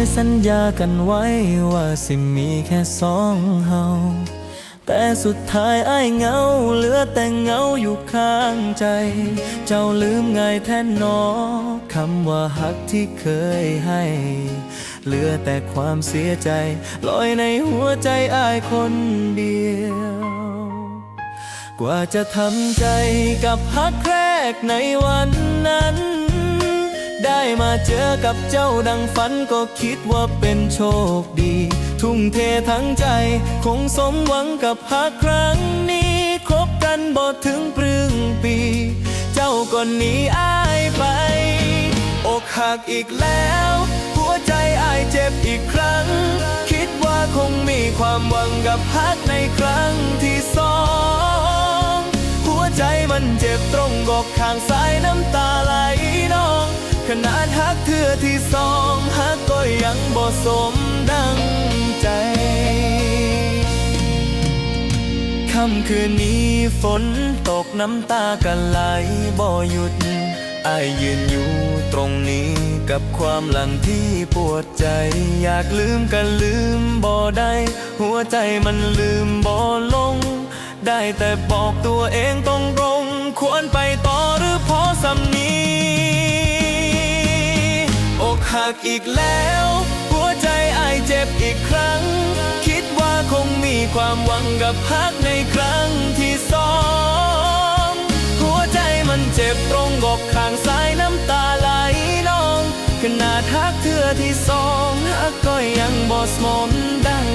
ยสัญญากันไว้ว่าสิมีแค่สองเฮาแต่สุดท้ายไอ้เหงา เหลือแต่เหงาอยู่ข้างใจ เจ้าลืมไงแท่นนอคำว่าฮักที่เคยให้ เหลือแต่ความเสียใจ ลอยในหัวใจไอ้คนเดียว กว่าจะทำใจกับฮักแรกในวันนั้น ได้มาเจอกับเจ้าดังฝันก็คิดว่าเป็นโชคดี ทุ่มเททั้งใจ คงสมหวังกับฮักครั้งนี้คบกันบ่ถึงปรึ่งปี เจ้าก็หนีอายไป อกหักอีกแล้ว หัวใจอายเจ็บอีกครั้ง คิดว่าคงมีความหวังกับฮักในครั้งที่สอง หัวใจมันเจ็บตรงกอกข้างซ้ายน้ำ ขนาดฮักเธอที่สองฮักก็ยังบ่สมดังใจค่ำคืนนี้ฝนตกน้ำตากันไหลบ่หยุดอายยืนอยู่ตรงนี้กับความหลังที่ปวดใจ อยากลืมกันลืมบ่ได้ หัวใจมันลืมบ่ลง ได้แต่บอกตัวเองตรงรงๆควรไปต่อหรือพอสำนีอก หักอีกแล้ว หัวใจอายเจ็บอีกครั้ง คิดว่าคงมีความหวังกับพักในครั้งที่สองหัวใจมันเจ็บตรงกอกข้างซ้ายน้ำตาไหลนอง ขนาดทักเธอที่สองหักก็ยังบอสมนดัง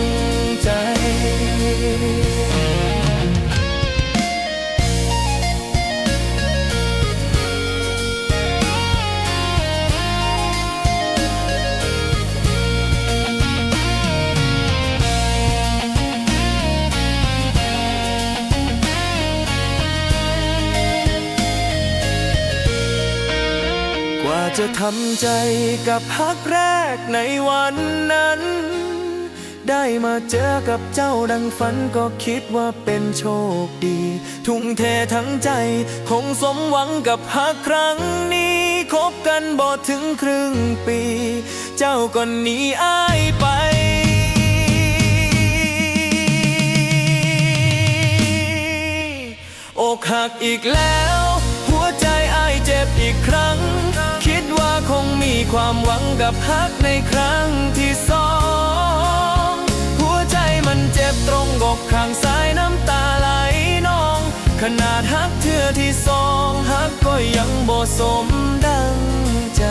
จะทำใจกับฮักแรกในวันนั้น ได้มาเจอกับเจ้าดังฝันก็คิดว่าเป็นโชคดี ทุ่มเททั้งใจ คงสมหวังกับฮักครั้งนี้คบกันบ่ถึงครึ่งปี เจ้าก็หนีอ้ายไปอกหักอีกแล้ว หัวใจอ้ายเจ็บอีกครั้ง ความหวังกับฮักในครั้งที่สอง หัวใจมันเจ็บตรงกอกข้างซ้ายน้ำตาไหลนอง ขนาดฮักเธอที่สองฮักก็ยังบ่สมดังใจ